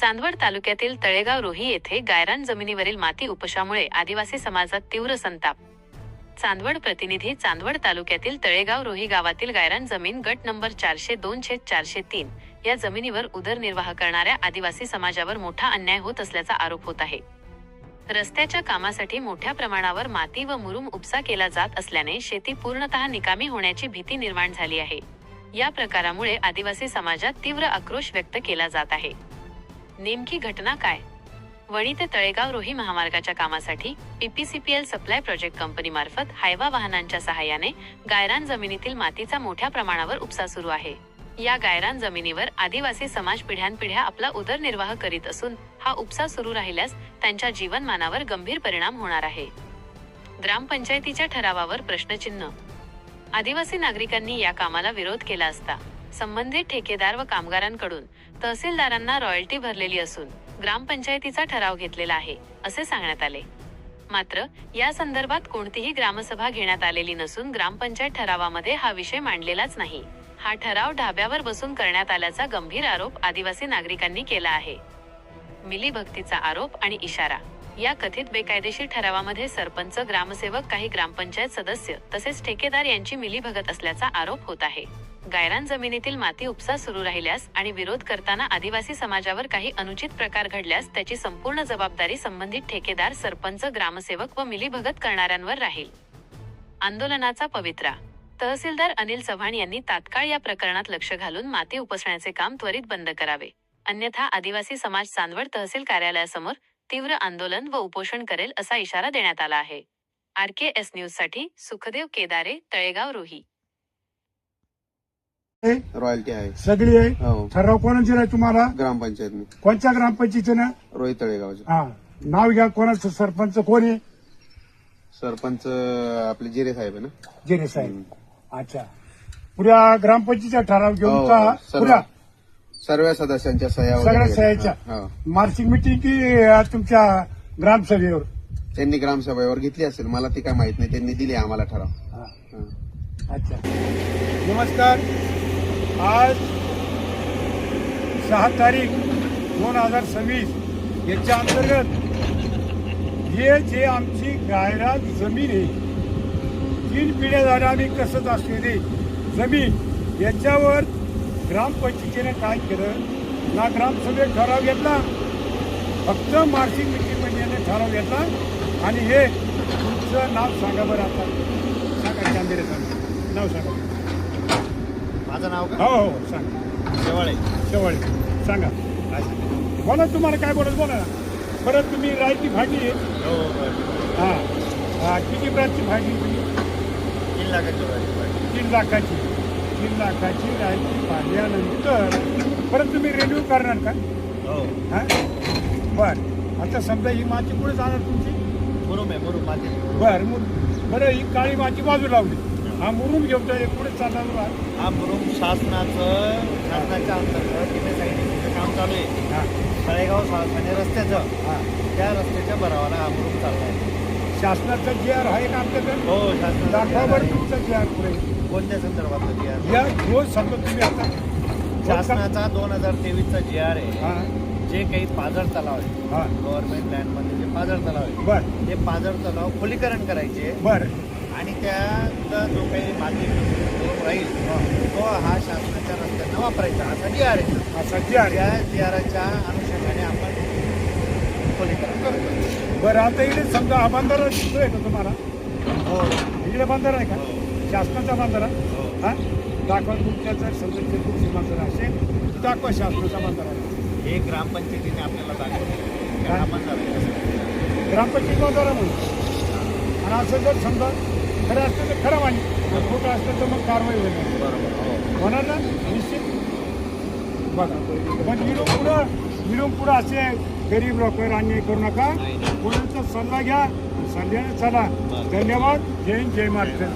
चांदवड तालुक्यातील तळेगाव रोही येथे गायरान जमिनीवरील माती उपशामुळे आदिवासी समाजात तीव्र संताप. चांदवड प्रतिनिधी चांदवड तालुक्यातील तळेगाव रोही गावातील गायरान जमीन गट नंबर चारशे दोन छेद चारशे तीन या जमिनीवर उदरनिर्वाह करणाऱ्या आदिवासी समाजावर मोठा अन्याय होत असल्याचा आरोप होत आहे. रस्त्याच्या कामासाठी मोठ्या प्रमाणावर माती व मुरुम उपसा केला जात असल्याने शेती पूर्णतः निकामी होण्याची भीती निर्माण झाली आहे. या प्रकारामुळे आदिवासी समाजात तीव्र आक्रोश व्यक्त केला जात आहे. नेमकी घटना काय? वणी ते तळेगाव रोही महामार्गाच्या कामासाठी पीपीसीपीएल सप्लाय प्रोजेक्ट कंपनी मार्फत हायवा वाहनांच्या सहाय्याने गायरान जमिनीतील मातीचा मोठ्या प्रमाणावर उपसा सुरू आहे. या गायरान जमिनीवर आदिवासी समाज पिढ्यानपिढ्या आपला उदरनिर्वाह करीत असून हा उपसा सुरू राहिल्यास त्यांच्या जीवनमानावर गंभीर परिणाम होणार आहे. ग्रामपंचायतीच्या ठरावावर प्रश्नचिन्ह. आदिवासी नागरिकांनी या कामाला विरोध केला असता संबंधित ठेकेदार व कामगारांकडून तहसीलदारांना रॉयल्टी भरलेली असून ग्रामपंचायतीचा ठराव घेतलेला आहे असे सांगण्यात आले. मात्र या संदर्भात कोणतीही ग्रामसभा घेण्यात आलेली नसून ग्रामपंचायत ठरावामध्ये हा विषय मांडलेलाच नाही. हा ठराव ढाब्यावर बसून करण्यात आल्याचा गंभीर आरोप आदिवासी नागरिकांनी केला आहे. मिलीभक्तीचा आरोप आणि इशारा. या कथित बेकायदेशीर ठरावामध्ये सरपंच ग्रामसेवक काही ग्रामपंचायत सदस्य तसेच ठेकेदार यांची मिलीभगत असल्याचा आरोप होत आहे. गायरान जमिनीतील माती उपसा सुरू राहिल्यास आणि विरोध करताना आदिवासी समाजावर काही अनुचित प्रकार घडल्यास त्याची संपूर्ण जबाबदारी संबंधित ठेकेदार सरपंच ग्रामसेवक व मिलीभगत करणाऱ्यांवर राहील. आंदोलनाचा पवित्रा. तहसीलदार अनिल चव्हाण यांनी तात्काळ या प्रकरणात लक्ष घालून माती उपसण्याचे काम त्वरित बंद करावे. अन्यथा आदिवासी समाज चांदवड तहसील कार्यालयासमोर तीव्र आंदोलन व उपोषण करेल असा इशारा देण्यात आला आहे. आर के एस न्यूजसाठी सुखदेव केदारे तळेगाव रोही. रॉयल्टी आहे. सगळी आहे? हो. ठराव कोणाचे आहे तुम्हाला? ग्रामपंचायत कोणत्या ग्रामपंचायतीचं ना रोहित तळेगावचे. हा. नाव घ्या कोणाचं? सरपंच कोण आहे? सरपंच आपले जिरे साहेब आहे ना? जिरे साहेब. अच्छा. पुऱ्या ग्रामपंचायतीचा ठराव घेऊन हो, का सर्व. पुऱ्या. सर्व सदस्यांच्या सह्या वगैरे सगळ्या घेतल्या. सह्याच्या. हो. मार्चिंग मिटिंग की अ, तुमच्या ग्रामसभेवर? त्यांनी ग्रामसभेवर घेतली असेल. मला ती काय माहीत नाही. त्यांनी दिली आम्हाला ठराव. हा, हा. अच्छा. नमस्कार. आज सहा तारीख दोन हजार सव्वीस याच्या अंतर्गत हे जे आमची गायरात जमीन आहे तीन पिढ्या झाल्या आम्ही कसंच असलेली जमीन याच्यावर ग्रामपंचायतीने काय केलं? ना ग्रामसभेत ठराव घेतला फक्त मार्चिंग मिटिंगमध्ये याने ठराव घेतला आणि हे तुमचं नाव सांगा बरं आता. सांगा कॅमेरे सांगा नाव सांगा. माझं नाव का? हो हो सांगा. शेवाळे. शेवाळे. सांगा. काय सांगू? बोला तुम्हाला काय बोलत बोला ना. परत तुम्ही रायची भाजी आहे. हो बरं. हा. हा. किती ब्राची भाजी तुम्ही तीन लाखाची भाजी. पाहिजे. तीन लाखाची. तीन लाखाची रायची भाजल्यानंतर परत तुम्ही रिन्यू करणार का? हो. हा? बर. आता समजा ही माती पुढे जाणार तुमची? मुरुम आहे मुरुम माती. बर मग बरं ही काळी माती बाजू लावली. हा मुरुम घेऊन हे पुढे चालणार. हा मुरुम शासनाचं शासनाच्या अंतर्गत तिथे साईडचं काम चालू आहे. हा. तळेगाव शासनाने रस्त्याचं. हा. त्या रस्त्याच्या भरावाला हा मुरुम चालला आहे शासनाचं जे आर आहे का आमच्याकडे हो शासनाचं दाखवा जे बरं आहे. तुमचं जे आर पुढे. कोणत्या संदर्भातलं जी आर? या रोज समजा तुम्ही आता. शासनाचा दोन हजार तेवीसचा जी आर आहे. हा. जे काही पाझर तलाव आहे. हा. गव्हर्नमेंट लँडमध्ये जे पाझर तलाव आहे. बर. ते पाझर तलाव खोलीकरण करायचे. बर. आणि त्याचा जो काही माती राहील तो हा शासनाच्या रस्त्यांना वापरायचा. असा जी आर. आहे असा जे आर. त्या जी आरच्या अनुषंगाने आपण खोलीकरण करतो बरं आता इकडे समजा हा बांधारा दिसतोय का तुम्हाला? हो. इकडे बांधारा आहे का? हो. शासनाचा बांधारा? हो. हा? दाखवा तुमच्या जर समजा चतुर सीमांतर असेल तर दाखवा शासनाचा बांधारा. हे ग्रामपंचायतीने आपल्याला दाखवलं. झालं ग्रामपंचायत बांधारा म्हणून. आणि असं जर समजा खरं असतं तर खरं मानी खोटं असतं तर मग कारवाई होईल. बरोबर होणार ना? निश्चित. बघा. पण इडून पुढं इडून पुढं असे गरीब लोकांवर अन्याय करू नका. कोणाचा सल्ला घ्या. सल्ल्याने चला. धन्यवाद. जय हिंद, जय महाराष्ट्र.